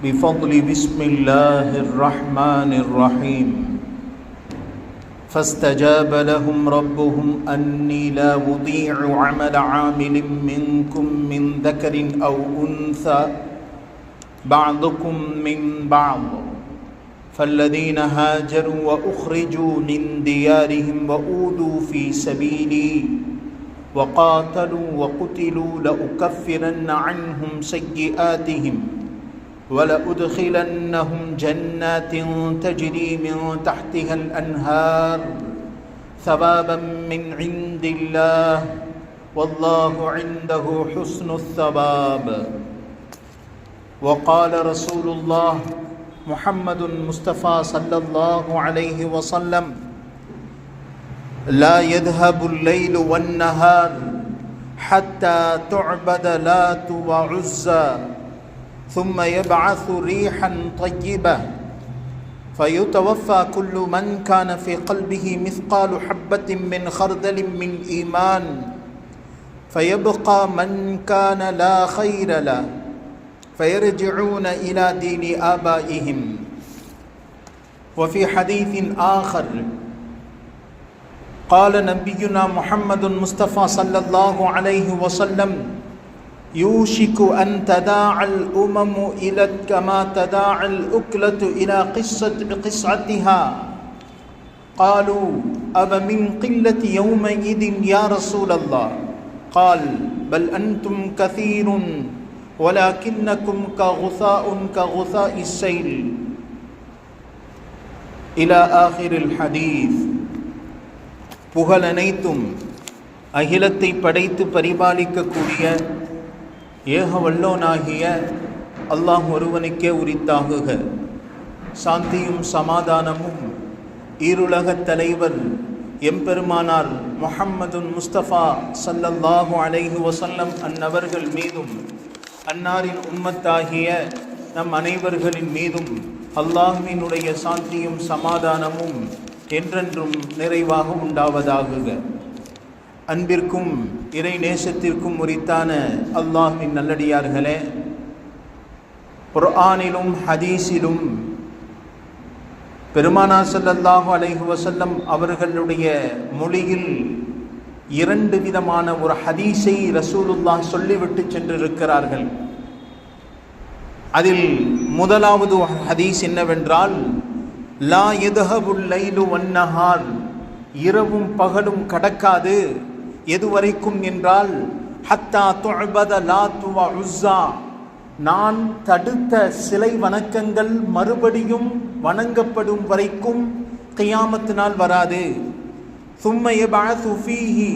بفضل بسم الله الرحمن الرحيم. فاستجاب لهم ربهم أني لا أضيع عمل عامل منكم من ذكر أو أنثى بعضكم من بعض. فالذين هاجروا وأخرجوا من ديارهم وأوذوا في سبيلي وقاتلوا وقتلوا لأكفرن عنهم سيئاتهم. ولأدخلنهم جنات تجري من تحتها الأنهار ثوابا من عند الله. والله عنده حسن الثواب. وقال رسول الله محمد مصطفى صلى الله عليه وسلم لا يذهب الليل والنهار حتى تعبد لات وعزى. ثم يبعث ريحا طيبة فيتوفى كل من كان في قلبه مثقال حبة من خردل من إيمان. فيبقى من كان لا خير له. فيرجعون إلى دين آبائهم. وفي حديث آخر قال نبينا محمد مصطفى صلى الله عليه وسلم يوشك أن تداعى الأمم إلى كما تداعى الأكلة إلى قصة قصعتها قالوا أب من قلة يومئذ يا رسول الله قال بل أنتم كثير ولكنكم كغثاء كغثاء السيل إلى آخر الحديث புகழ் அனைத்தும் அகிலத்தை படைத்து பரிபாலிக்கக்கூடிய ஏக வல்லோனாகிய அல்லாஹ் ஒருவனுக்கே உரித்தாகுக. சாந்தியும் சமாதானமும் ஈருலகத் தலைவர் எம்பெருமானார் முஹம்மதுன் முஸ்தபா சல்லல்லாஹு அலைஹு வசல்லம் அந்நவர்கள் மீதும் அன்னாரின் உம்மத்தாகிய நம் அனைவர்களின் மீதும் அல்லாஹுவினுடைய சாந்தியும் சமாதானமும் என்றென்றும் நிறைவாக உண்டாவதாகுக. அன்பிற்கும் இறை நேசத்திற்கும் உரித்தான அல்லாஹின் நல்லடியார்களே குர்ஆனிலும் ஹதீஸிலும் பெருமானா சல்லல்லாஹு அலைஹு வசல்லம் அவர்களுடைய மொழியில் இரண்டு விதமான ஒரு ஹதீஸை ரசூலுல்லாஹ் சொல்லிவிட்டு சென்றிருக்கிறார்கள். அதில் முதலாவது ஹதீஸ் என்னவென்றால் லா எதுஹபுல் லைலு வன்னஹார் இரவும் பகலும் கடக்காது எதுவரைக்கும் என்றால் ஹத்தா துஅபத லா துவா உஸ்ஸா. நான் தடுத்த சிலை வணக்கங்கள் மறுபடியும் வணங்கப்படும் வரைக்கும் கையாமத்தினால் நாள் வராது. சும்மைய பாசுஃபீஹி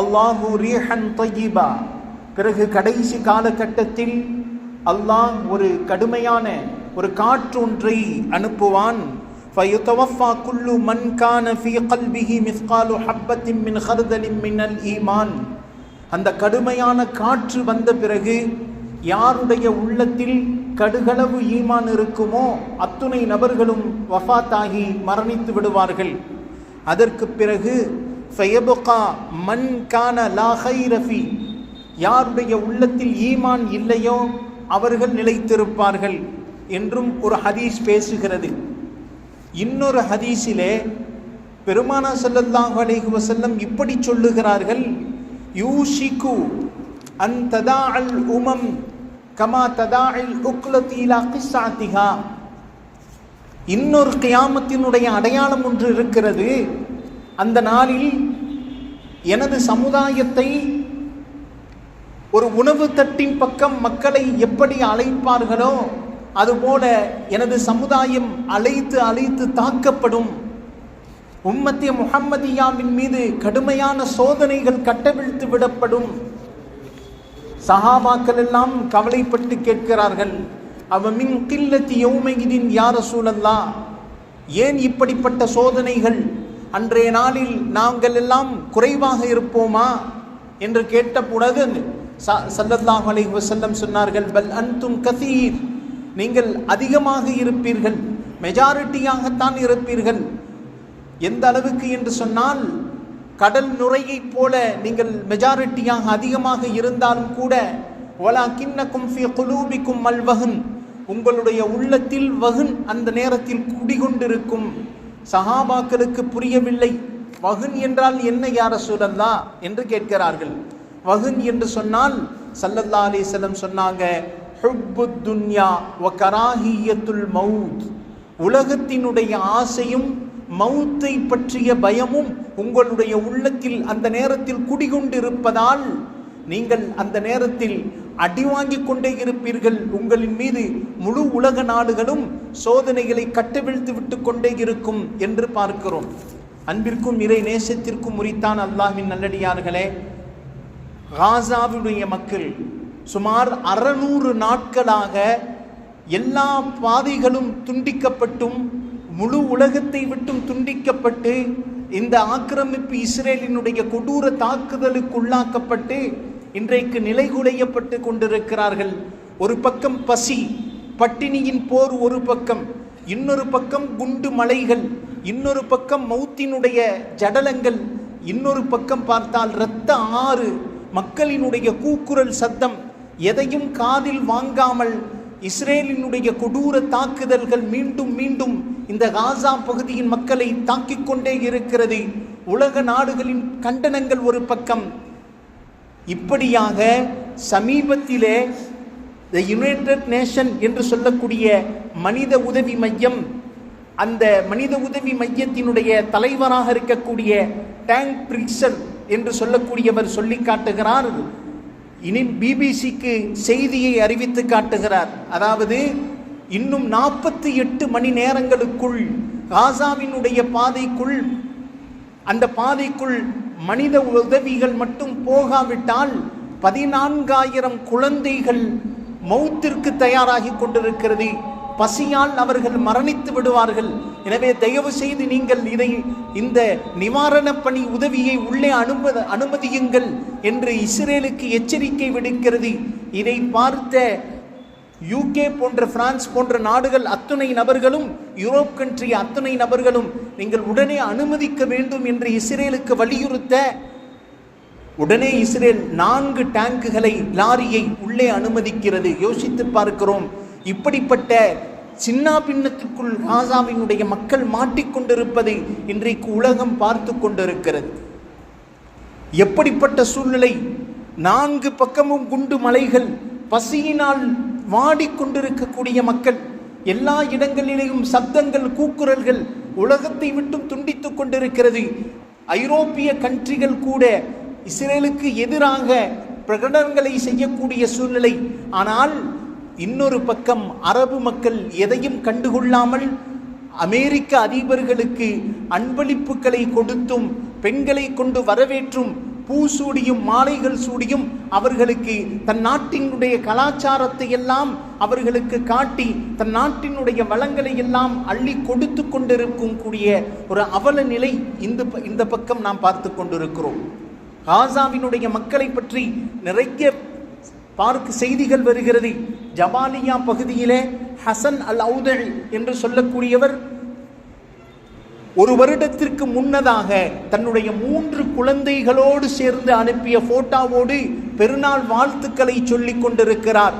அல்லாஹூ ரீஹன் தொய்யிபா பிறகு கடைசி காலகட்டத்தில் அல்லாஹ் ஒரு கடுமையான ஒரு காற்றொன்றை அனுப்புவான். فيتوفى كل من كان في قلبه مثقال حبة من خردل من الإيمان அந்த கடுமையான காற்று வந்த பிறகு யாருடைய உள்ளத்தில் கடுகளவு ஈமான் இருக்குமோ அத்துணை நபர்களும் வஃபாத்தாகி மரணித்து விடுவார்கள் அதற்கு பிறகு ஃபயபுகா மன் கான லா ரஃபி யாருடைய உள்ளத்தில் ஈமான் இல்லையோ அவர்கள் நிலைத்திருப்பார்கள் என்றும் ஒரு ஹதீஸ் பேசுகிறது இன்னொரு ஹதீஸிலே பெருமானா சல்லல்லாஹு அலைஹி வசல்லம் இப்படி சொல்லுகிறார்கள் யூஷிகு அன் ததாஅல் உமம் கமா ததா அல் உக்லத்தீலா கிஸ்ஸாத்திஹா. இன்னொரு கியாமத்தினுடைய அடையாளம் ஒன்று இருக்கிறது. அந்த நாளில் எனது சமுதாயத்தை ஒரு உணவு தட்டின் பக்கம் மக்களை எப்படி அழைப்பார்களோ அதுபோல எனது சமுதாயம் அழைத்து அழைத்து தாக்கப்படும் உம்மத்திய முகம்மதியாவின் மீது கடுமையான சோதனைகள் கட்டவிழ்த்து விடப்படும். சஹாபாக்கள் எல்லாம் கவலைப்பட்டு கேட்கிறார்கள். அவ மின் கில்லத்தி யௌமையிதின் யார சூழல்லா ஏன் இப்படிப்பட்ட சோதனைகள்? அன்றைய நாளில் நாங்கள் எல்லாம் குறைவாக இருப்போமா? என்று கேட்ட பொழுது சல்லல்லாஹ் அலைஹி வஸல்லம் சொன்னார்கள் பல் அன்தும் கதீர் நீங்கள் அதிகமாக இருப்பீர்கள். மெஜாரிட்டியாகத்தான் இருப்பீர்கள். எந்த அளவுக்கு என்று சொன்னால் கடல் நுரையைப் போல நீங்கள் மெஜாரிட்டியாக அதிகமாக இருந்தாலும் கூட ஒலா கிண்ணக்கும் ஃபி குலூபிக்கும் மல்வகன் உங்களுடைய உள்ளத்தில் வகுன் அந்த நேரத்தில் குடிகொண்டிருக்கும். சஹாபாக்களுக்கு புரியவில்லை. வகுன் என்றால் என்ன யார சூழல்லா என்று கேட்கிறார்கள். வகுன் என்று சொன்னால் சல்லல்லா அலிசல்லம் சொன்னாங்க. துன்யா வ கராஹியத்துல் மவுத். உலகத்தினுடைய ஆசையும் மௌத்தை பற்றிய பயமும் உங்களுடைய உள்ளத்தில் அந்த நேரத்தில் குடிகொண்டிருப்பதால் நீங்கள் அந்த நேரத்தில் அடி வாங்கிக் கொண்டே இருப்பீர்கள். உங்களின் மீது முழு உலக நாடுகளும் சோதனைகளை கட்டவிழ்த்து விட்டு கொண்டே இருக்கும் என்று பார்க்கிறோம். அன்பிற்கும் இறை நேசத்திற்கும் உரித்தான் அல்லாஹின் நல்லடியார்களே. காசாவுடைய மக்கள் சுமார் அறநூறு நாட்களாக எல்லா பாதைகளும் துண்டிக்கப்பட்டும் முழு உலகத்தை விட்டும் துண்டிக்கப்பட்டு இந்த ஆக்கிரமிப்பு இஸ்ரேலினுடைய கொடூர தாக்குதலுக்கு உள்ளாக்கப்பட்டு இன்றைக்கு நிலைகுலையப்பட்டு கொண்டிருக்கிறார்கள். ஒரு பக்கம் பசி பட்டினியின் போர் ஒரு பக்கம் இன்னொரு பக்கம் குண்டு மலைகள் இன்னொரு பக்கம் மௌத்தினுடைய ஜடலங்கள் இன்னொரு பக்கம் பார்த்தால் இரத்த ஆறு மக்களினுடைய கூக்குரல் சத்தம். எதையும் காதில் வாங்காமல் இஸ்ரேலினுடைய கொடூர தாக்குதல்கள் மீண்டும் மீண்டும் இந்த காசா பகுதியின் மக்களை தாக்கிக் கொண்டே இருக்கிறது. உலக நாடுகளின் கண்டனங்கள் ஒரு பக்கம். இப்படியாக சமீபத்திலே த யுனைடெட் நேஷன் என்று சொல்லக்கூடிய மனித உதவி மையம் அந்த மனித உதவி மையத்தினுடைய தலைவராக இருக்கக்கூடிய டேங்க் பிரிக்சன் என்று சொல்லக்கூடியவர் சொல்லி காட்டுகிறார். இனி பிபிசிக்கு செய்தியை அறிவித்து காட்டுகிறார். அதாவது இன்னும் நாற்பத்தி எட்டு மணி நேரங்களுக்குள் காசாவினுடைய பாதைக்குள் அந்த பாதைக்குள் மனித உதவிகள் மட்டும் போகாவிட்டால் பதினான்காயிரம் குழந்தைகள் மௌத்திற்கு தயாராகி கொண்டிருக்கிறது. பசியால் அவர்கள் மரணித்து விடுவார்கள். எனவே தயவு செய்து நீங்கள் இதை இந்த நிவாரணப் பணி உதவியை உள்ளே அனும அனுமதியுங்கள் என்று இஸ்ரேலுக்கு எச்சரிக்கை விடுக்கிறது. இதை பார்த்த யூகே போன்ற பிரான்ஸ் போன்ற நாடுகள் அத்துணை நபர்களும் யூரோப் கண்ட்ரி அத்துணை நபர்களும் நீங்கள் உடனே அனுமதிக்க வேண்டும் என்று இஸ்ரேலுக்கு வலியுறுத்த உடனே இஸ்ரேல் நான்கு டேங்குகளை லாரியை உள்ளே அனுமதிக்கிறது. யோசித்து பார்க்கிறோம். இப்படிப்பட்ட சின்ன பின்னத்துக்குள் காசாவினுடைய மக்கள் மாட்டிக்கொண்டிருப்பதை இன்றைக்கு உலகம் பார்த்து கொண்டிருக்கிறது. எப்படிப்பட்ட சூழ்நிலை? நான்கு பக்கமும் குண்டு மலைகள் பசியினால் வாடிக்கொண்டிருக்கக்கூடிய மக்கள் எல்லா இடங்களிலேயும் சப்தங்கள் கூக்குரல்கள் உலகத்தை விட்டும் துண்டித்துக் கொண்டிருக்கிறது. ஐரோப்பிய கண்ட்ரிகள் கூட இஸ்ரேலுக்கு எதிராக பிரகடனங்களை செய்யக்கூடிய சூழ்நிலை. ஆனால் இன்னொரு பக்கம் அரபு மக்கள் எதையும் கண்டுகொள்ளாமல் அமெரிக்க அதிபர்களுக்கு அன்பளிப்புகளை கொடுத்தும் பெண்களை கொண்டு வரவேற்றும் பூ சூடியும் மாலைகள் சூடியும் அவர்களுக்கு தன் நாட்டினுடைய கலாச்சாரத்தை எல்லாம் அவர்களுக்கு காட்டி தன் நாட்டினுடைய வளங்களை எல்லாம் அள்ளி கொடுத்து கொண்டிருக்கும் கூடிய ஒரு அவல நிலை இந்த ப- இந்த பக்கம் நாம் பார்த்து கொண்டிருக்கிறோம். காசாவினுடைய மக்களை பற்றி நிறைய பார்க்க செய்திகள் வருகிறது. ஜபாலியா பகுதியிலே ஹசன் அல் அவுதல் என்று சொல்லக்கூடியவர் ஒரு வருடத்திற்கு முன்னதாக தன்னுடைய மூன்று குழந்தைகளோடு சேர்ந்து அனுப்பிய போட்டாவோடு பெருநாள் வாழ்த்துக்களை சொல்லிக் கொண்டிருக்கிறார்.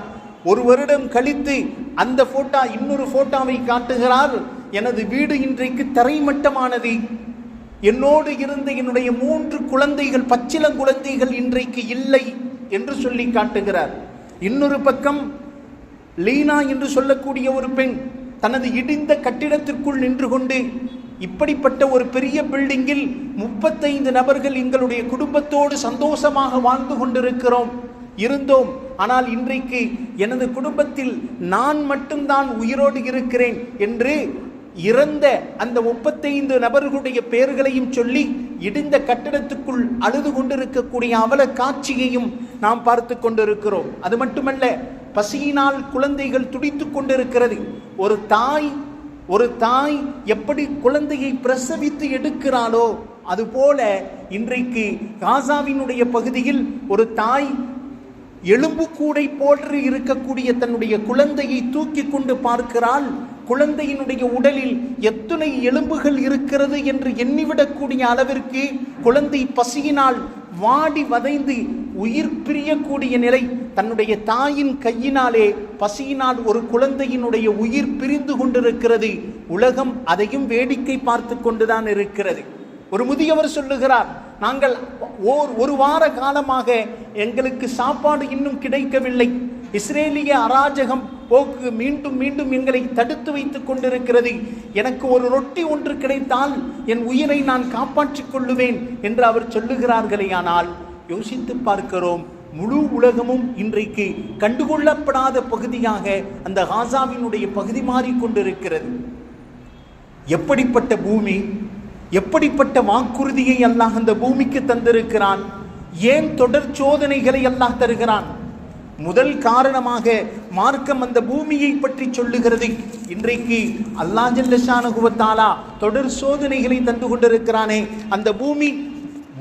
ஒரு வருடம் கழித்து அந்த போட்டா இன்னொரு போட்டாவை காட்டுகிறார். எனது வீடு இன்றைக்கு தரைமட்டமானது. என்னோடு இருந்த என்னுடைய மூன்று குழந்தைகள் பச்சிளங்குழந்தைகள் இன்றைக்கு இல்லை என்று சொல்லி காட்டுகிறார். இன்னொரு பக்கம் லீனா என்று சொல்லக்கூடிய ஒரு பெண் தனது இடிந்த கட்டிடத்திற்குள் நின்று கொண்டு இப்படிப்பட்ட ஒரு பெரிய பில்டிங்கில் முப்பத்தைந்து நபர்கள் எங்களுடைய குடும்பத்தோடு சந்தோஷமாக வாழ்ந்து கொண்டிருக்கிறோம். இருந்தோம். ஆனால் இன்றைக்கு எனது குடும்பத்தில் நான் மட்டும்தான் உயிரோடு இருக்கிறேன் என்று இறந்த அந்த முப்பத்தைந்து நபர்களுடைய பெயர்களையும் சொல்லி இடிந்த கட்டிடத்துக்குள் அழுது கொண்டிருக்கக்கூடிய அவல காட்சியையும் நாம் பார்த்து கொண்டிருக்கிறோம். அது மட்டுமல்ல பசியினால் குழந்தைகள் துடித்துக் கொண்டிருக்கிறது. ஒரு தாய் ஒரு தாய் எப்படி குழந்தையை பிரசவித்து எடுக்கிறாளோ அதுபோல இன்றைக்கு காசாவினுடைய பகுதியில் ஒரு தாய் எலும்பு கூடை போன்று இருக்கக்கூடிய தன்னுடைய குழந்தையை தூக்கி கொண்டு பார்க்கிறாள். குழந்தையினுடைய உடலில் எத்தனை எலும்புகள் இருக்கிறது என்று எண்ணிவிடக்கூடிய அளவிற்கு குழந்தை பசியினால் வாடி வதைந்து உயிர் பிரியக்கூடிய நிலை தன்னுடைய தாயின் கையினாலே பசியினால் ஒரு குழந்தையினுடைய உயிர் பிரிந்து கொண்டிருக்கிறது. உலகம் அதையும் வேடிக்கை பார்த்து கொண்டுதான் இருக்கிறது. ஒரு முதியவர் சொல்லுகிறார் நாங்கள் ஓர் ஒரு வார காலமாக எங்களுக்கு சாப்பாடு இன்னும் கிடைக்கவில்லை. இஸ்ரேலிய அராஜகம் போக்கு மீண்டும் மீண்டும் எங்களை தடுத்து வைத்துக் கொண்டிருக்கிறது. எனக்கு ஒரு ரொட்டி ஒன்று கிடைத்தால் என் உயிரை நான் காப்பாற்றிக் கொள்ளுவேன் என்று அவர் சொல்லுகிறார்களே ஆனால் யோசித்து பார்க்கிறோம் முழு உலகமும் இன்றைக்கு கண்டுகொள்ளப்படாத பகுதியாக அந்த காசாவினுடைய பகுதி மாறிக்கொண்டிருக்கிறது. எப்படிப்பட்ட பூமி எப்படிப்பட்ட வாக்குறுதியை அல்லாஹ் அந்த பூமிக்கு தந்திருக்கிறான்? ஏன் தொடர் சோதனைகளை அல்லாஹ் தருகிறான்? முதல் காரணமாக மார்க்கம் அந்த பூமியை பற்றி சொல்லுகிறது. இன்றைக்கு அல்லாஹ் ஜல்லஷானுகுவத்தாலா தொடர் சோதனைகளை தந்து கொண்டிருக்கிறானே. அந்த பூமி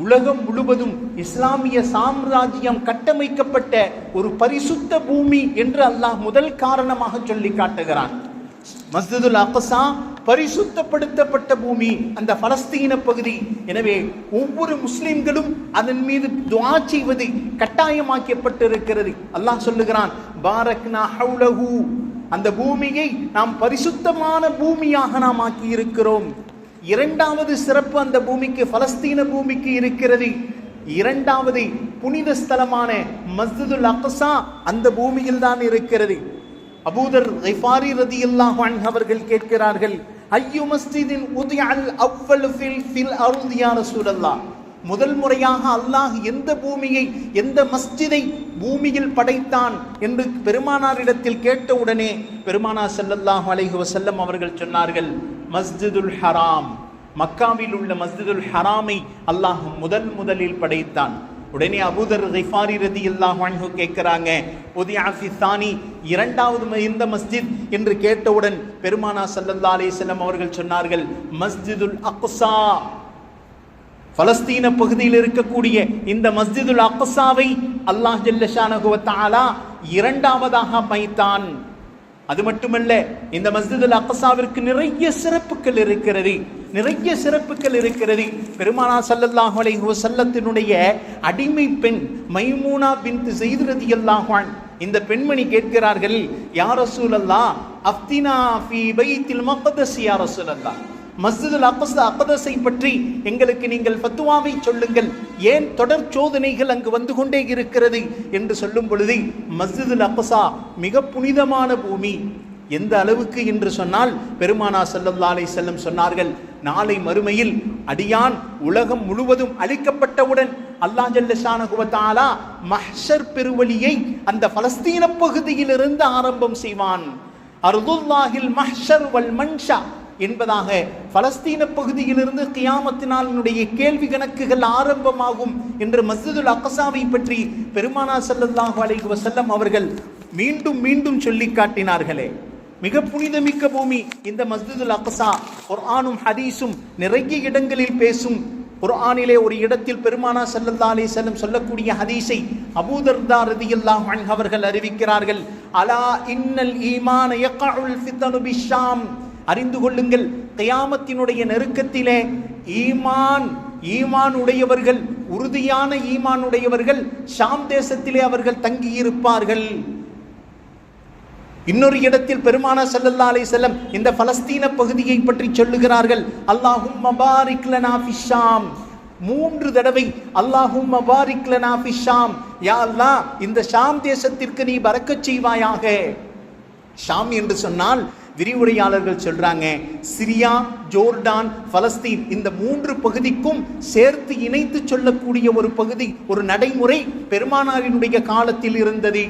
உலகம் முழுவதும் இஸ்லாமிய சாம்ராஜ்யம் கட்டமைக்கப்பட்ட ஒரு பரிசுத்த பூமி என்று அல்லாஹ் முதல் காரணமாக சொல்லி காட்டுகிறான். மஸ்ஜிதுல் அக்ஸா பரிசுத்தப்படுத்தப்பட்ட பூமி அந்த பலஸ்தீன பகுதி. எனவே ஒவ்வொரு முஸ்லிம்களும் அதன் மீது துவா செய்வது கட்டாயமாக்கப்பட்டிருக்கிறது. அல்லாஹ் சொல்லுகிறான் பாரக்னா ஹவுலஹு அந்த பூமியை நாம் பரிசுத்தமான பூமியாக நாம் ஆக்கி இருக்கிறோம் இரண்டாவது சிறப்பு அந்த பூமிக்கு பலஸ்தீன பூமிக்கு இருக்கிறது. இரண்டாவது புனித ஸ்தலமான மஸ்ஜிதுல் அக்சா அந்த பூமியில் தான் இருக்கிறது. அபூதர் கைஃபாரி ரதி அல்லாஹ் அவர்கள் கேட்கிறார்கள் ஐயு மஸ்ஜிதின் உதியல் அவ்வல் ஃபில் ஃபில் அருந்தியான சூழல்லா முதல் முறையாக அல்லாஹ் எந்த பூமியை எந்த மஸ்ஜிதை பூமியில் படைத்தான் என்று பெருமானாரிடத்தில் கேட்டவுடனே பெருமானார் செல்லல்லாஹ் அலைஹி வசல்லம் அவர்கள் சொன்னார்கள் மஸ்ஜிதுல் ஹராம். மக்காவில் உள்ள மஸ்ஜிதுல் ஹராமை அல்லாஹ் முதல் முதலில் படைத்தான். உடனே அபூதர் ரிஃபாரி ரதி அல்லாஹ் அன்ஹு கேட்கிறாங்க உதியா இரண்டாவது இந்த மஸ்ஜித் என்று கேட்டவுடன் பெருமானா சல்லல்லா அலைஹி அவர்கள் சொன்னார்கள் மஸ்ஜிதுல் அக்ஸா. பலஸ்தீன பகுதியில் இருக்கக்கூடிய இந்த மஸ்ஜிதுல் அக்ஸாவை அல்லாஹ் ஜல்லஷானகுவத்தாலா இரண்டாவதாக அமைத்தான். அது மட்டுமல்ல இந்த மஸ்ஜிதுல் அக்ஸாவிற்கு நிறைய சிறப்புகள் இருக்கிறது. நிறைய சிறப்புகள் இருக்கிறது. பெருமானா ஸல்லல்லாஹு அலைஹி சல்லத்தினுடைய அடிமை பெண் மைமூனா பின்த் ஸைத் ரலியல்லாஹு இந்த பெண்மணி கேட்கிறார்கள் யா ரசூலல்லாஹ் அப்தினா ஃபீ பைத்தில் மகதஸ் யா ரசூலல்லாஹ். மஸ்ஜிதுல் அக்ஸா அக்தஸை பற்றி எங்களுக்கு நீங்கள் ஃபத்துவாவை சொல்லுங்கள். ஏன் தொடர் சோதனைகள் அங்கு வந்து கொண்டே இருக்கிறது என்று சொல்லும் பொழுது மஸ்ஜிதுல் அக்ஸா மிக புனிதமான பூமி. எந்த அளவுக்கு என்று சொன்னால் பெருமானா செல்லல்லா அலை செல்லம் சொன்னார்கள் நாளை மறுமையில் அடியான் உலகம் முழுவதும் அழிக்கப்பட்டவுடன் அல்லாஹ் ஜல்லஷானகுவத்தாலா மஹர் மஹ்ஷர் பெருவழியை அந்த பலஸ்தீன பகுதியிலிருந்து ஆரம்பம் செய்வான். அர்துல்லாஹில் மஹ்ஷர் வல் மன்ஷா என்பதாக பலஸ்தீன பகுதியிலிருந்து கியாமத்தினாலினுடைய கேள்வி கணக்குகள் ஆரம்பமாகும் என்று மஸ்ஜிதுல் அக்கசாவை பற்றி பெருமானா ஸல்லல்லாஹு அலைஹி வசல்லம் அவர்கள் மீண்டும் மீண்டும் சொல்லி காட்டினார்களே. மிக புனிதமிக்க பூமி இந்த மஸ்ஜிதுல் அக்சா. குர்ஆனும் ஹதீஸும் நிறைய இடங்களில் பேசும். குர்ஆனிலே ஒரு இடத்தில் பெருமானா ஸல்லல்லாஹு அலி செல்லம் சொல்லக்கூடிய ஹதீஸை அபூதர்தா ரலியல்லாஹு அவர்கள் அறிவிக்கிறார்கள். அலா இன்னல் ஈமான யக்உல் ஃபித்னு பிஷாம் அறிந்து கொள்ளுங்கள். தயாமத்தினுடைய நெருக்கத்திலே ஈமான் ஈமான் உடையவர்கள் உறுதியான ஈமான் உடையவர்கள் ஷாம் தேசத்திலே அவர்கள் தங்கியிருப்பார்கள். இன்னொரு இடத்தில் பெருமானா செல்லல்லா அலை செல்லம் இந்த பலஸ்தீன பகுதியை பற்றி சொல்லுகிறார்கள். அல்லாஹும் மபாரிக் ஃபிஷாம் மூன்று தடவை அல்லாஹும் மபாரிக்லனாபிஷாம் ஃபிஷாம் யா அல்லா இந்த ஷாம் தேசத்திற்கு நீ பறக்கச் செய்வாயாக. ஷாம் என்று சொன்னால் விரிவுரையாளர்கள் சொல்றாங்க சிரியா ஜோர்டான் பலஸ்தீன் இந்த மூன்று பகுதிக்கும் சேர்த்து இணைத்து சொல்லக்கூடிய ஒரு பகுதி ஒரு நடைமுறை பெருமானாரினுடைய காலத்தில் இருந்தது.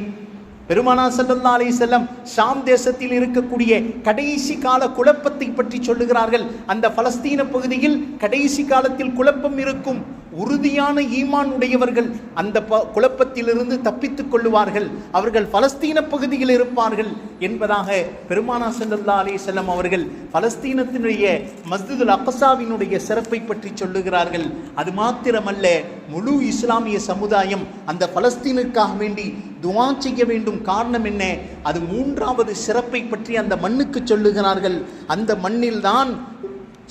பெருமானா ஸல்லல்லாஹு அலி செல்லம் ஷாம் தேசத்தில் இருக்கக்கூடிய கடைசி கால குழப்பத்தை பற்றி சொல்லுகிறார்கள். அந்த பலஸ்தீன பகுதியில் கடைசி காலத்தில் குழப்பம் இருக்கும் உறுதியான ஈமான் உடையவர்கள் அந்த ப- குழப்பத்திலிருந்து தப்பித்துக் கொள்ளுவார்கள். அவர்கள் பலஸ்தீன பகுதியில் இருப்பார்கள் என்பதாக பெருமானா ஸல்லல்லாஹு அலி செல்லம் அவர்கள் பலஸ்தீனத்தினுடைய மஸ்ஜிதுல் அக்ஸாவினுடைய சிறப்பை பற்றி சொல்லுகிறார்கள். அது மாத்திரமல்ல முழு இஸ்லாமிய சமுதாயம் அந்த பலஸ்தீனுக்காக வேண்டி துவா செய்ய வேண்டும் காரணம் என்ன? அது மூன்றாவது சிறப்பை பற்றி அந்த மண்ணுக்கு சொல்லுகிறார்கள். அந்த மண்ணில்தான்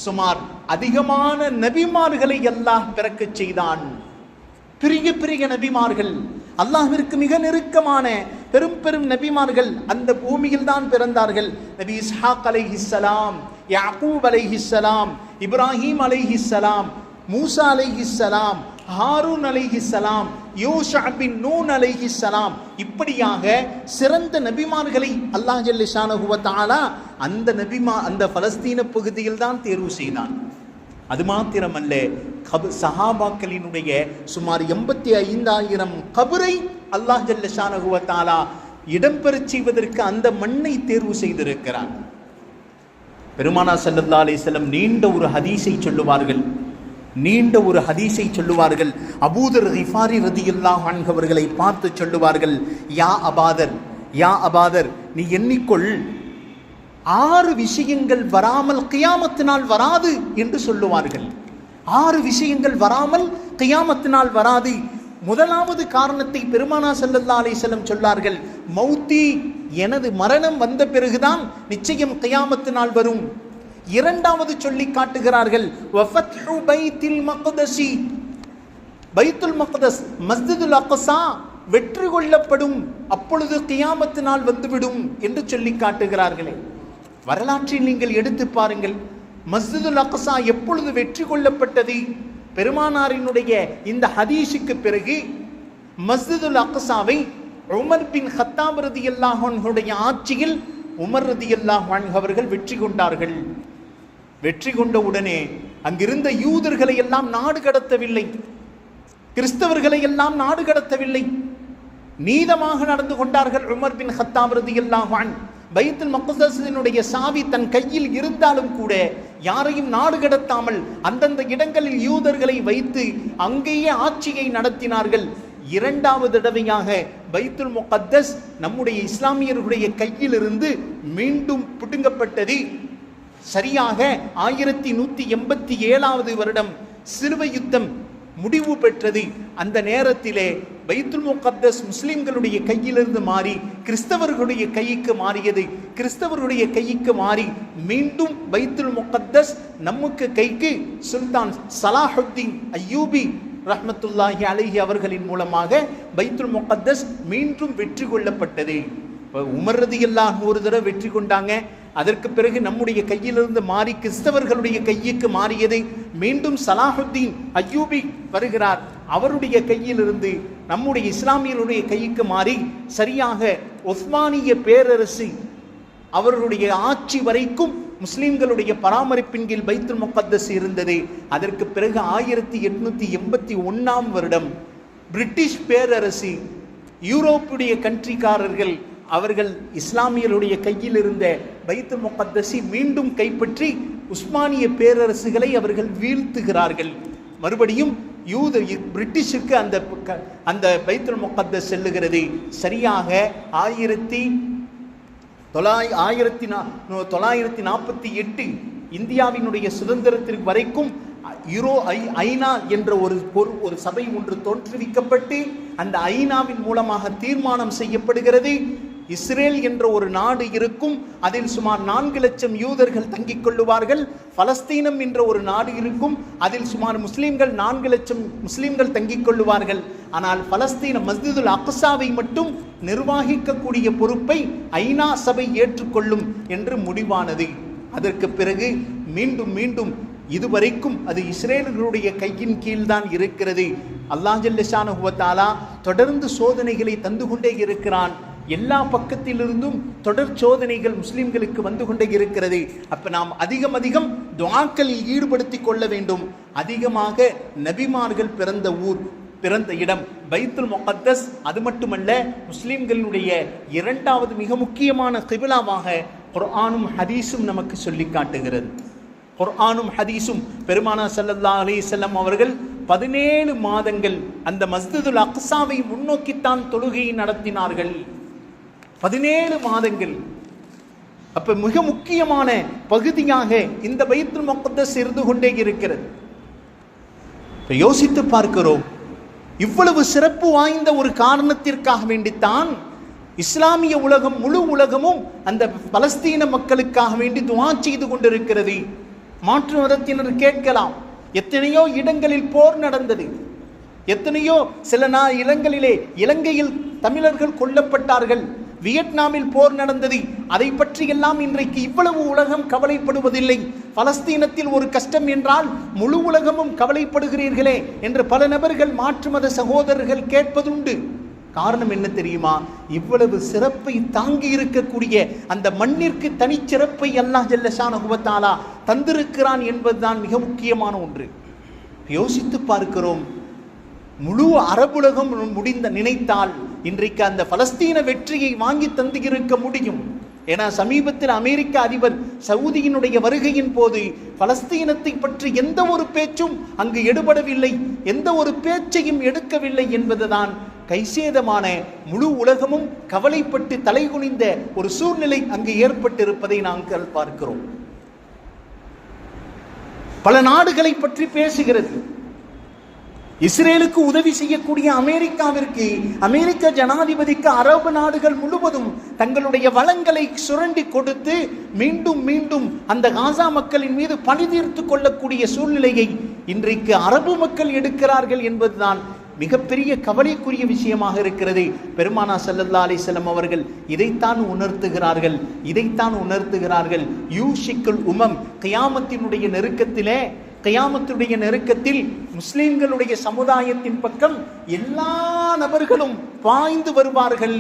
சுமார் அதிகமான நபிமார்களை அல்லாஹ் பிறக்கச் செய்தான். பெரிய பெரிய நபிமார்கள். அல்லாஹிற்கு மிக நெருக்கமான பெரும் பெரும் நபிமார்கள் அந்த பூமியில் தான் பிறந்தார்கள். நபி இஸ்ஹாக் அலைஹிஸ்ஸலாம் யாக்கூப் அலைஹிஸ்ஸலாம் இப்ராஹிம் அலைஹிஸ்ஸலாம் மூசா அலைஹிஸ்ஸலாம் ஹாரூன் சலாம் யூஷா பின் நூன் சலாம். இப்படியாக சிறந்த நபிமார்களை அல்லாஹ் ஜல்லிஷானஹு அந்த நபிமா அந்த பலஸ்தீன பகுதியில் தான் தேர்வு செய்தான். அது மாத்திரமல்ல கபு சஹாபாக்களினுடைய சுமார் எண்பத்தி ஐந்தாயிரம் கபரை அல்லாஹ் ஜல்ல இடம்பெறச் செய்வதற்கு அந்த மண்ணை தேர்வு செய்திருக்கிறான் பெருமானா ஸல்லல்லாஹு அலைஹி நீண்ட ஒரு ஹதீஸை சொல்லுவார்கள். நீண்ட ஒரு ஹதீஸை சொல்லுவார்கள். அபூதர் கிஃபாரி ரதியுல்லா அவர்களை பார்த்து சொல்லுவார்கள் யா அபாதர் யா அபாதர் நீ எண்ணிக்கொள். ஆறு விஷயங்கள் வராமல் கியாமத்தினால் வராது என்று சொல்லுவார்கள். ஆறு விஷயங்கள் வராமல் கியாமத்தினால் வராது. முதலாவது காரணத்தை பெருமானா செல்லல்லா அலைஹி சொன்னார்கள் மௌத்தி எனது மரணம் வந்த பிறகுதான் நிச்சயம் கியாமத்தினால் வரும். இரண்டாவது சொல்லி காட்டுகிறார்கள் பைத்துல் மக்தஸ் மஸ்ஜிதுல் அக்ஸா வெற்றி கொள்ளப்படும் அப்பொழுது கியாமத்து நாள் வந்துவிடும் என்று சொல்லி காட்டுகிறார்களே. வரலாற்றில் நீங்கள் எடுத்து பாருங்கள் மஸ்ஜிதுல் அக்ஸா எப்பொழுது வெற்றி கொள்ளப்பட்டது? பெருமானாரினுடைய இந்த ஹதீஷுக்கு பிறகு மஸ்ஜிதுல் அக்ஸாவை உமர் பின் ஹத்தாப் ரதி அல்லாஹனுடைய ஆட்சியில் உமர் ரதி அல்லாஹ் அவர்கள் வெற்றி கொண்டார்கள். வெற்றி கொண்ட உடனே அங்கிருந்த யூதர்களை எல்லாம் நாடு கடத்தவில்லை. கிறிஸ்தவர்களை எல்லாம் நாடு கடத்தவில்லை. நீதமாக நடந்து கொண்டார்கள் உமர் பின் ஹத்தாப் ரதியல்லாஹு அன்ஹு பைத்துல் மக்தஸினுடைய சாவி தன் கையில் இருந்தாலும் கூட யாரையும் நாடு கடத்தாமல் அந்தந்த இடங்களில் யூதர்களை வைத்து அங்கேயே ஆட்சியை நடத்தினார்கள். இரண்டாவது தடவையாக பைத்துல் முகத்தஸ் நம்முடைய இஸ்லாமியர்களுடைய கையிலிருந்து மீண்டும் பிடுங்கப்பட்டது. சரியாக ஆயிரத்தி நூத்தி எண்பத்தி ஏழாவது வருடம் சிலுவை யுத்தம் முடிவு பெற்றது. அந்த நேரத்திலே பைத்துல் முகத்தஸ் முஸ்லிம்களுடைய கையிலிருந்து மாறி கிறிஸ்தவர்களுடைய கைக்கு மாறியது. கிறிஸ்தவர்களுடைய கைக்கு மாறி மீண்டும் பைத்துல் முகத்தஸ் நமக்கு கைக்கு சுல்தான் சலாஹுத்தீன் அய்யூபி ரஹ்மத்துல்லாஹி அலஹி அவர்களின் மூலமாக பைத்துல் முகத்தஸ் மீண்டும் வெற்றி கொள்ளப்பட்டது. இப்போ எல்லாம் ஒரு தடவை வெற்றி கொண்டாங்க. அதற்கு பிறகு நம்முடைய கையிலிருந்து மாறி கிறிஸ்தவர்களுடைய கையுக்கு மாறியதை மீண்டும் சலாஹுத்தீன் அய்யூபி வருகிறார். அவருடைய கையிலிருந்து நம்முடைய இஸ்லாமியருடைய கைக்கு மாறி சரியாக ஒஸ்மானிய பேரரசு அவர்களுடைய ஆட்சி வரைக்கும் முஸ்லிம்களுடைய பராமரிப்பின் கீழ் பைத்துல் முகத்தஸ் இருந்தது. அதற்கு பிறகு ஆயிரத்தி எட்நூத்தி எண்பத்தி ஒன்னாம் வருடம் பிரிட்டிஷ் பேரரசு யூரோப்புடைய கண்ட்ரிக்காரர்கள் அவர்கள் இஸ்லாமியருடைய கையில் இருந்த பைத்துல் முகத்தசி மீண்டும் கைப்பற்றி உஸ்மானிய பேரரசுகளை அவர்கள் வீழ்த்துகிறார்கள். மறுபடியும் யூத பிரிட்டிஷுக்கு அந்த க- அந்த பைத்துல் முகத்தஸ் செல்லுகிறது. சரியாக ஆயிரத்தி தொள்ளாய் ஆயிரத்தி நா நூ- தொள்ளாயிரத்தி நாற்பத்தி எட்டு இந்தியாவினுடைய சுதந்திரத்திற்கு வரைக்கும் யூரோ ஐ ஐநா என்ற ஒரு பொரு- ஒரு சபை ஒன்று தோற்றுவிக்கப்பட்டு அந்த ஐநாவின் மூலமாக தீர்மானம் செய்யப்படுகிறது. இஸ்ரேல் என்ற ஒரு நாடு இருக்கும் அதில் சுமார் நான்கு லட்சம் யூதர்கள் தங்கிக் கொள்ளுவார்கள். பலஸ்தீனம் என்ற ஒரு நாடு இருக்கும் அதில் சுமார் முஸ்லீம்கள் நான்கு லட்சம் முஸ்லீம்கள் தங்கிக் கொள்ளுவார்கள். ஆனால் பலஸ்தீன மஸ்ஜிதுல் அக்சாவை மட்டும் நிர்வாகிக்கக்கூடிய பொறுப்பை ஐநா சபை ஏற்றுக்கொள்ளும் என்று முடிவானது. அதற்கு பிறகு மீண்டும் மீண்டும் இதுவரைக்கும் அது இஸ்ரேலர்களுடைய கையின் கீழ்தான் இருக்கிறது. அல்லாஹ் ஜல்லஷானஹு தொடர்ந்து சோதனைகளை தந்து கொண்டே இருக்கிறான். எல்லா பக்கத்திலிருந்தும் தொடர் சோதனைகள் முஸ்லிம்களுக்கு வந்து கொண்டே இருக்கிறது. அப்போ நாம் அதிகம் அதிகம் துவாக்களில் ஈடுபடுத்திக் கொள்ள வேண்டும். அதிகமாக நபிமார்கள் பிறந்த ஊர் பிறந்த இடம் பைத்துல் முகத்தஸ் அது மட்டுமல்ல முஸ்லிம்களுடைய இரண்டாவது மிக முக்கியமான கிபிலாவாக குர்ஆனும் ஹதீஸும் நமக்கு சொல்லி காட்டுகிறது. குர்ஆனும் ஹதீஸும் பெருமானா சல்லல்லா அலிசல்லம் அவர்கள் பதினேழு மாதங்கள் அந்த மஸ்திதுல் அக்சாவை முன்னோக்கித்தான் தொழுகையை நடத்தினார்கள். பதினேழு மாதங்கள். அப்ப மிக முக்கியமான பகுதியாக இந்த பைத்துல் முகத்தஸ் இருந்து கொண்டே இருக்கிறது. இப்ப யோசித்து பார்க்கிறோம். இவ்வளவு சிறப்பு வாய்ந்த ஒரு காரணத்திற்காக வேண்டித்தான் இஸ்லாமிய உலகம் முழு உலகமும் அந்த பலஸ்தீன மக்களுக்காக வேண்டி துவா செய்து கொண்டிருக்கிறது. மாற்று மதத்தினர் கேட்கலாம். எத்தனையோ இடங்களில் போர் நடந்தது. எத்தனையோ சில நா இடங்களிலே இலங்கையில் தமிழர்கள் கொல்லப்பட்டார்கள். வியட்நாமில் போர் நடந்தது. அதை பற்றியெல்லாம் இன்றைக்கு இவ்வளவு உலகம் கவலைப்படுவதில்லை. பலஸ்தீனத்தில் ஒரு கஷ்டம் என்றால் முழு உலகமும் கவலைப்படுகிறீர்களே என்று பல நபர்கள் மாற்று மத சகோதரர்கள் கேட்பதுண்டு. காரணம் என்ன தெரியுமா? இவ்வளவு சிறப்பை தாங்கி இருக்கக்கூடிய அந்த மண்ணிற்கு தனிச்சிறப்பை அல்லாஹ் ஜல்லஷான குவத்தாலா தந்திருக்கிறான் என்பதுதான் மிக முக்கியமான ஒன்று. யோசித்து பார்க்கிறோம். முழு அரபுலகம் முடிந்த நினைத்தால் இன்றைக்கு அந்த பலஸ்தீன வெற்றியை வாங்கி தந்து இருக்க முடியும். ஏன்னா சமீபத்தில் அமெரிக்க அதிபர் சவுதியினுடைய வருகையின் போது பலஸ்தீனத்தை பற்றி எந்த ஒரு பேச்சும் அங்கு எடுபடவில்லை எந்த ஒரு பேச்சையும் எடுக்கவில்லை என்பதுதான் கைசேதமான முழு உலகமும் கவலைப்பட்டு தலைகுனிந்த ஒரு சூழ்நிலை அங்கு ஏற்பட்டிருப்பதை நாங்கள் பார்க்கிறோம். பல நாடுகளை பற்றி பேசுகிறது. இஸ்ரேலுக்கு உதவி செய்யக்கூடிய அமெரிக்காவிற்கு அமெரிக்க ஜனாதிபதிக்கு அரபு நாடுகள் முழுவதும் தங்களுடைய வளங்களை சுரண்டி கொடுத்து மீண்டும் மீண்டும் அந்த காசா மக்களின் மீது பழி தீர்த்து கொள்ளக்கூடிய சூழ்நிலையை இன்றைக்கு அரபு மக்கள் எடுக்கிறார்கள் என்பதுதான் மிகப்பெரிய கவலைக்குரிய விஷயமாக இருக்கிறது. பெருமானா சல்லல்லா அலிசல்லம் அவர்கள் இதைத்தான் உணர்த்துகிறார்கள். இதைத்தான் உணர்த்துகிறார்கள். யூஷிக்குல் உமம் கியாமத்தினுடைய நெருக்கத்திலே கயாமத்துடைய நெருக்கத்தில் முஸ்லிம்களுடைய சமுதாயத்தின் பக்கம் எல்லா நபர்களும் பாய்ந்து வருவார்கள்.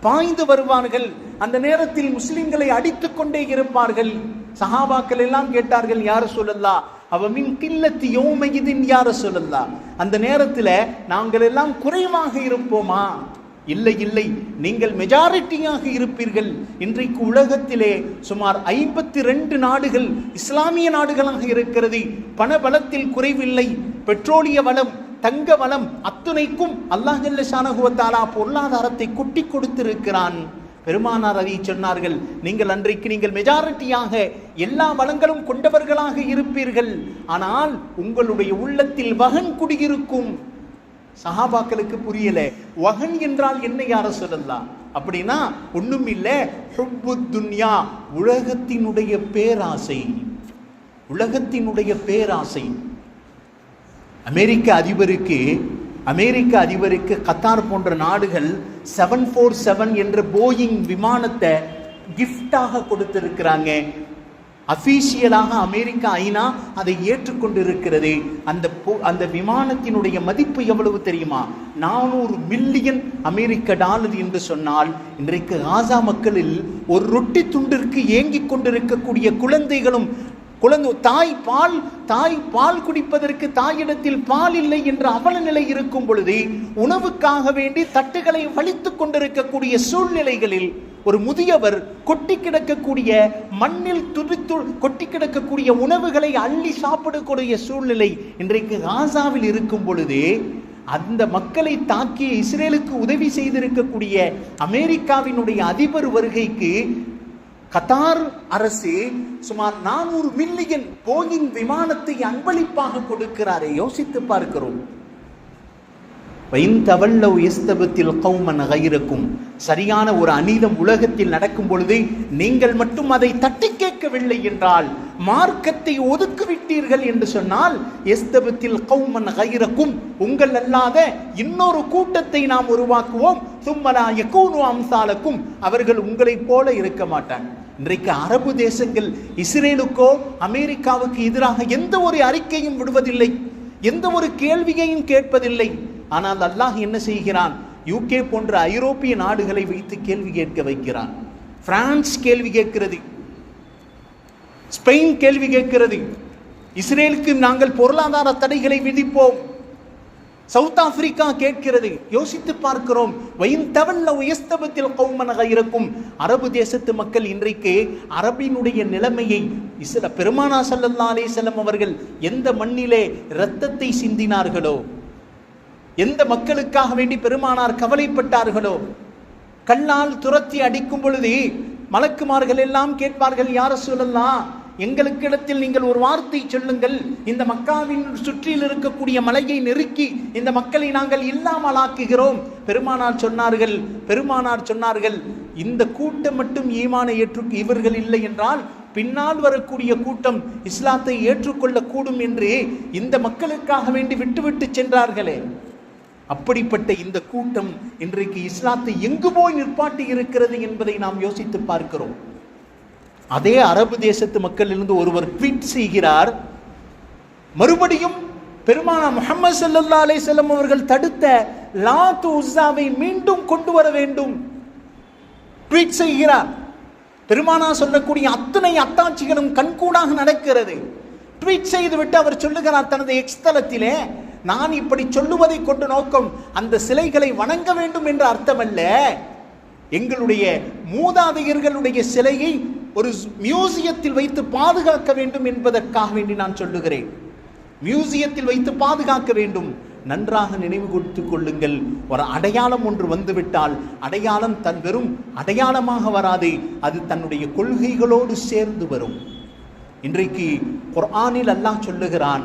பாய்ந்து வருவார்கள். அந்த நேரத்தில் முஸ்லிம்களை அடித்துக் கொண்டே இருப்பார்கள். சஹாபாக்கள் எல்லாம் கேட்டார்கள் யார சொல்லல்லா அவ மின் கில்லத்தி யோமையிதின் யார சொல்லல்லா அந்த நேரத்தில் நாங்கள் எல்லாம் குறைவாக இருப்போமா? இல்லை இல்லை. நீங்கள் மெஜாரிட்டியாக இருப்பீர்கள். இன்றைக்கு உலகத்திலே சுமார் ஐம்பத்தி ரெண்டு நாடுகள் இஸ்லாமிய நாடுகளாக இருக்கிறது. பண பலத்தில் குறைவில்லை. பெட்ரோலிய வளம் தங்க வளம் அத்துணைக்கும் அல்லாஹ் ஜல்லஷானகுவத்தாலா பொருளாதாரத்தை கொட்டி கொடுத்திருக்கிறான். பெருமானார் அதை சொன்னார்கள் நீங்கள் அன்றைக்கு நீங்கள் மெஜாரிட்டியாக எல்லா வளங்களும் கொண்டவர்களாக இருப்பீர்கள். ஆனால் உங்களுடைய உள்ளத்தில் வகன் குடியிருக்கும் சஹாபாக்களுக்கு புரியல. வகன் என்றால் என்ன யார சொல்லலாம்? அப்படின்னா ஒண்ணும் இல்லை. ஹுப்பு துன்யா உலகத்தினுடைய பேராசை. உலகத்தினுடைய பேராசை. அமெரிக்க அதிபருக்கு அமெரிக்க அதிபருக்கு கத்தார் போன்ற நாடுகள் செவன் ஃபோர் செவன் என்ற போயிங் விமானத்தை கிஃப்டாக கொடுத்திருக்கிறாங்க. அஃபீஷியலாக அமெரிக்கா ஐநா அதை ஏற்றுக்கொண்டிருக்கிறது. அந்த அந்த விமானத்தினுடைய மதிப்பு எவ்வளவு தெரியுமா? நானூறு மில்லியன் அமெரிக்க டாலர் என்று சொன்னால் இன்றைக்கு காசா மக்களில் ஒரு ரொட்டி துண்டிற்கு ஏங்கிக் கொண்டிருக்கக்கூடிய குழந்தைகளும் குழந்தை தாய் பால் தாய் பால் குடிப்பதற்கு தாயிடத்தில் பால் இல்லை என்ற அவல நிலை இருக்கும் பொழுது உணவுக்காக வேண்டி தட்டுகளை வலித்துக் கொண்டிருக்கக்கூடிய சூழ்நிலைகளில் ஒரு முதியவர் கொட்டி கிடக்கக்கூடிய மண்ணில் துடித்து கொட்டி கிடக்கக்கூடிய உணவுகளை அள்ளி சாப்பிடக்கூடிய சூழ்நிலை இன்றைக்கு காசாவில் இருக்கும் பொழுது அந்த மக்களை தாக்கிய இஸ்ரேலுக்கு உதவி செய்திருக்கக்கூடிய அமெரிக்காவினுடைய அதிபர் வருகைக்கு கத்தார் அரசு சுமார் நானூறு மில்லியன் போயிங் விமானத்தை அன்பளிப்பாக கொடுக்கிறாரே யோசித்து பார்க்கிறோம். வைந்தவல்லவ் எஸ்தபத்தில் கௌமன் கைருக்கும் சரியான ஒரு அநீதம் உலகத்தில் நடக்கும் பொழுது நீங்கள் மட்டும் அதை தட்டி கேட்கவில்லை என்றால் மார்க்கத்தை ஒதுக்கிவிட்டீர்கள் என்று சொன்னால் எஸ்தபத்தில் கௌமன் கயிறக்கும் உங்கள் அல்லாத இன்னொரு கூட்டத்தை நாம் உருவாக்குவோம். சும்மலா யகூனு அம்சாலக்கும். அவர்கள் உங்களைப் போல இருக்க மாட்டாங்க. இன்றைக்கு அரபு தேசங்கள் இஸ்ரேலுக்கோ அமெரிக்காவுக்கு எதிராக எந்த ஒரு அறிக்கையும் விடுவதில்லை. எந்த ஒரு கேள்வியையும் கேட்பதில்லை. ஆனால் அல்லாஹ் என்ன செய்கிறான்? யூகே போன்ற ஐரோப்பிய நாடுகளை வைத்து கேள்வி கேட்க வைக்கிறான். பிரான்ஸ் கேள்வி கேட்கிறது. ஸ்பெயின் கேள்வி கேட்கிறது. இஸ்ரேலுக்கு நாங்கள் பொருளாதார தடைகளை விதிப்போம். சவுத் ஆப்பிரிக்கா கேட்கிறது. யோசித்து பார்க்கிறோம். வயின் தவல்ல உயஸ்தபத்தில் கௌமனக இருக்கும் அரபு தேசத்து மக்கள் இன்றைக்கு அரபினுடைய நிலைமையை இஸ்ல பெருமானா சல்லல்லா அலிசல்லம் அவர்கள் எந்த மண்ணிலே இரத்தத்தை சிந்தினார்களோ எந்த மக்களுக்காக வேண்டி பெருமானார் கவலைப்பட்டார்களோ கல்லால் துரத்தி அடிக்கும் பொழுது மலக்குமார்கள் எல்லாம் கேட்பார்கள் யார சொல்லலாம் எங்களுக்கிடத்தில் நீங்கள் ஒரு வார்த்தை சொல்லுங்கள். இந்த மக்காவின் சுற்றில் இருக்கக்கூடிய மலையை நெருக்கி இந்த மக்களை நாங்கள் இல்லாமல் ஆக்குகிறோம். பெருமானார் சொன்னார்கள் பெருமானார் சொன்னார்கள் இந்த கூட்டம் மட்டும் ஈமானை ஏற்று இவர்கள் இல்லை என்றால் பின்னால் வரக்கூடிய கூட்டம் இஸ்லாத்தை ஏற்றுக்கொள்ளக்கூடும் என்று இந்த மக்களுக்காக வேண்டி விட்டுவிட்டு சென்றார்களே. அப்படிப்பட்ட இந்த கூட்டம் இன்றைக்கு இஸ்லாத்தை எங்கு போய் நிற்பாட்டி இருக்கிறது என்பதை நாம் யோசித்து பார்க்கிறோம். அதே அரபு தேசத்து மக்களிலிருந்து ஒருவர் ட்வீட் செய்கிறார். மறுபடியும் பெருமானா முகமது சல்லா அலிசல்லம் அவர்கள் தடுத்த லாத்து உஸ்ஸாவை மீண்டும் கொண்டு வர வேண்டும். ட்வீட் செய்கிறார். பெருமானா சொல்லக்கூடிய அத்தனை அத்தாட்சிகளும் கண்கூடாக நடக்கிறது. ட்வீட் செய்துவிட்டு அவர் சொல்லுகிறார் தனது எக்ஸ்தலத்திலே நான் இப்படி சொல்லுவதை கொண்டு நோக்கம் அந்த சிலைகளை வணங்க வேண்டும் என்ற அர்த்தமல்ல. எங்களுடைய மூதாதையர்களுடைய சிலையை ஒரு மியூசியத்தில் வைத்து பாதுகாக்க வேண்டும் என்பதற்காக வேண்டி நான் சொல்லுகிறேன். மியூசியத்தில் வைத்து பாதுகாக்க வேண்டும். நன்றாக நினைவு கொடுத்து கொள்ளுங்கள். ஒரு அடையாளம் ஒன்று வந்துவிட்டால் அடையாளம் தன் வெறும் அடையாளமாக வராது அது தன்னுடைய கொள்கைகளோடு சேர்ந்து வரும். இன்றைக்கு குர்ஆனில் அல்லாஹ் சொல்லுகிறான்.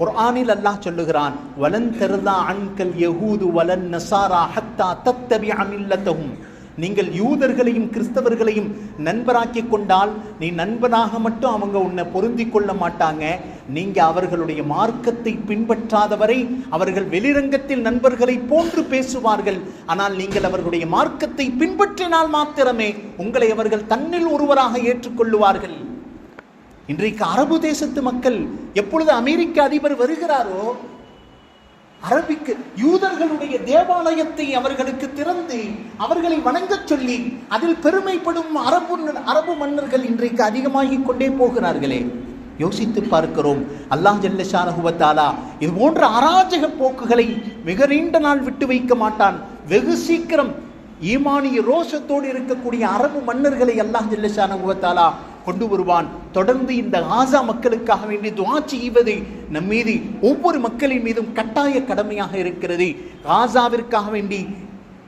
குர்ஆனில் அல்லாஹ் சொல்லுகிறான் வலன் தருதா அன்கல் யகூது வலன் நசாரா ஹத்தா தத்தபி அமில்லத்தகும் நீங்கள் யூதர்களையும் கிறிஸ்தவர்களையும் நண்பராக்கி கொண்டால் நீ நண்பனாக மட்டும் அவங்க உன்னை பொருந்தி கொள்ள மாட்டாங்க. நீங்கள் அவர்களுடைய மார்க்கத்தை பின்பற்றாதவரை அவர்கள் வெளிரங்கத்தில் நண்பர்களை போன்று பேசுவார்கள். ஆனால் நீங்கள் அவர்களுடைய மார்க்கத்தை பின்பற்றினால் மாத்திரமே உங்களை அவர்கள் தன்னில் ஒருவராக ஏற்றுக்கொள்ளுவார்கள். இன்றைக்கு அரபு தேசத்து மக்கள் எப்பொழுது அமெரிக்க அதிபர் வருகிறாரோ அரபிக்கு யூதர்களுடைய தேவாலயத்தை அவர்களுக்கு திறந்து அவர்களை வணங்கச் சொல்லி அதில் பெருமைப்படும் அரபு அரபு மன்னர்கள் இன்றைக்கு அதிகமாகிக் கொண்டே போகிறார்களே. யோசித்து பார்க்கிறோம். அல்லாஹ் ஜல்லஷானகுவத்தாலா இது போன்ற அராஜக போக்குகளை மிக நீண்ட நாள் விட்டு வைக்க மாட்டான். வெகு சீக்கிரம் ஈமானிய ரோஷத்தோடு இருக்கக்கூடிய அரபு மன்னர்களை அல்லாஹ் ஜல்லஷானகுவத்தாலா கொண்டு வருவான். தொடர்ந்து இந்த ஆசா மக்களுக்காக வேண்டி துவா செய்வது நம் மீது ஒவ்வொரு மக்களின் மீதும் கட்டாய கடமையாக இருக்கிறது. காசாவிற்காக வேண்டி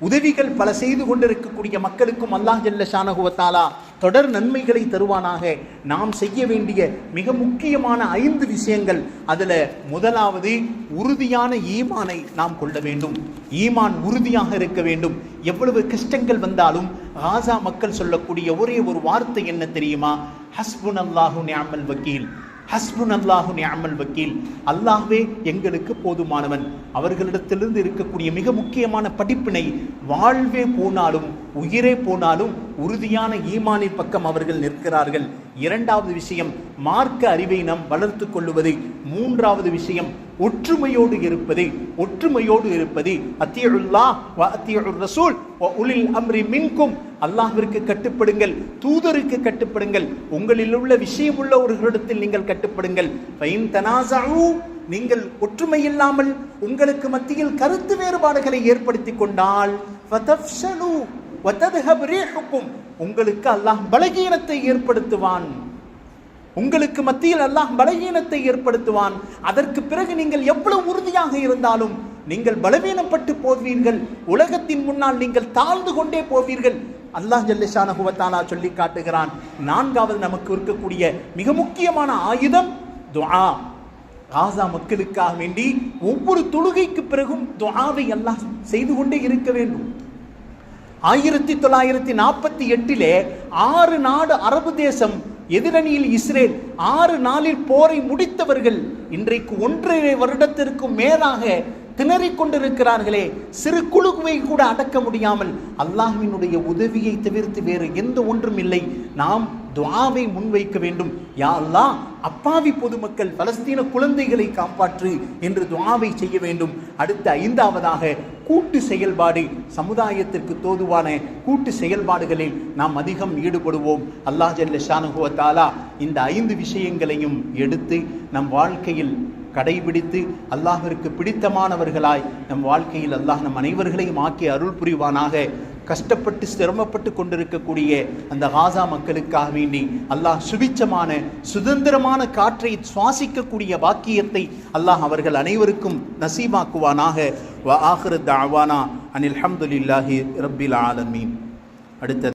உதவிகள் பல செய்து கொண்டிருக்கக்கூடிய மக்களுக்கும் அல்லாஹ் ஜல்ல ஷானகுவத்தாலா தொடர் நன்மைகளை தருவானாக. நாம் செய்ய வேண்டிய மிக முக்கியமான ஐந்து விஷயங்கள். அதில் முதலாவது உறுதியான ஈமானை நாம் கொள்ள வேண்டும். ஈமான் உறுதியாக இருக்க வேண்டும். எவ்வளவு கஷ்டங்கள் வந்தாலும் காசா மக்கள் சொல்லக்கூடிய ஒரே ஒரு வார்த்தை என்ன தெரியுமா? ஹஸ்புன் அல்லாஹு நியாமல் வக்கீல். ஹஸ்புன் அல்லாஹு நியாமல் வக்கீல். அல்லாஹ்வே எங்களுக்கு போதுமானவன். அவர்களிடத்திலிருந்து இருக்கக்கூடிய மிக முக்கியமான படிப்பினை வாழ்வே போனாலும் உயிரே போனாலும் உறுதியான ஈமானின் பக்கம் அவர்கள் நிற்கிறார்கள். இரண்டாவது விஷயம் மார்க்க அறிவை நாம் வளர்த்து கொள்ளுவது. மூன்றாவது விஷயம் ஒற்றுமையோடு இருப்பது. ஒற்றுமையோடு இருப்பது. அத்தியுல்லா வ அத்தியுர் ரசூல் உலில் அம்ரி மின்கும். அல்லாஹிற்கு கட்டுப்படுங்கள் தூதருக்கு கட்டுப்படுங்கள். உங்களில் உள்ள விஷயம் உள்ளவர்களிடத்தில் நீங்கள் கட்டுப்படுங்கள். ஃபைன் தனாசாவு நீங்கள் ஒற்றுமை இல்லாமல் உங்களுக்கு மத்தியில் கருத்து வேறுபாடுகளை ஏற்படுத்தி கொண்டால் ஃபதஃப்ஷலு. உங்களுக்கு அல்லாஹ் பலகீனத்தை ஏற்படுத்துவான். உங்களுக்கு மத்தியில் அல்லாஹ் பலகீனத்தை ஏற்படுத்துவான். அதற்கு பிறகு நீங்கள் எவ்வளவு உறுதியாக இருந்தாலும் நீங்கள் பலவீனப்பட்டு போவீர்கள். உலகத்தின் முன்னால் நீங்கள் தாழ்ந்து கொண்டே போவீர்கள். அல்லாஹ் ஜல்லிஷான ஹுவத்தாலா சொல்லி காட்டுகிறான். நான்காவது நமக்கு இருக்கக்கூடிய மிக முக்கியமான ஆயுதம் துஆ. காசா மக்களுக்காக வேண்டி ஒவ்வொரு தொழுகைக்கு பிறகும் துஆவை அல்லாஹ் செய்து கொண்டே இருக்க வேண்டும். ஆயிரத்தி தொள்ளாயிரத்தி நாற்பத்தி எட்டிலே ஆறு நாடு அரபு தேசம் எதிரணியில் இஸ்ரேல் ஆறு நாளில் போரை முடித்தவர்கள் இன்றைக்கு ஒன்றரை வருடத்திற்கும் மேலாக திணறிக் கொண்டிருக்கிறார்களே. சிறு குழுவை கூட அடக்க முடியாமல் அல்லாஹ்வினுடைய உதவியை தவிர்த்து வேறு எந்த ஒன்றும் இல்லை. நாம் துவாவை முன்வைக்க வேண்டும். யா அப்பாவி பொதுமக்கள் பலஸ்தீன குழந்தைகளை காப்பாற்று என்று துவாவை செய்ய வேண்டும். அடுத்த ஐந்தாவதாக கூட்டு செயல்பாடு. சமுதாயத்திற்கு தோதுவான கூட்டு செயல்பாடுகளில் நாம் அதிகம் ஈடுபடுவோம். அல்லாஹ் ஜல்ல ஷானுகுவ தாலா இந்த ஐந்து விஷயங்களையும் எடுத்து நம் வாழ்க்கையில் கடைபிடித்து அல்லாஹிற்கு பிடித்தமானவர்களாய் நம் வாழ்க்கையில் அல்லாஹ் நம் அனைவர்களையும் ஆக்கி அருள் புரிவானாக. கஷ்டப்பட்டு சிரமப்பட்டு கொண்டிருக்கக்கூடிய அந்த காசா மக்களுக்காக வேண்டி அல்லாஹ் சுபிச்சமான சுதந்திரமான காற்றை சுவாசிக்கக்கூடிய பாக்கியத்தை அல்லாஹ் அவர்கள் அனைவருக்கும் நசீமாக்குவானாக வ ஆஹிரு தாவானா அனில் அஹமதுல்லாஹி ரபில் ஆலமீன். அடுத்தது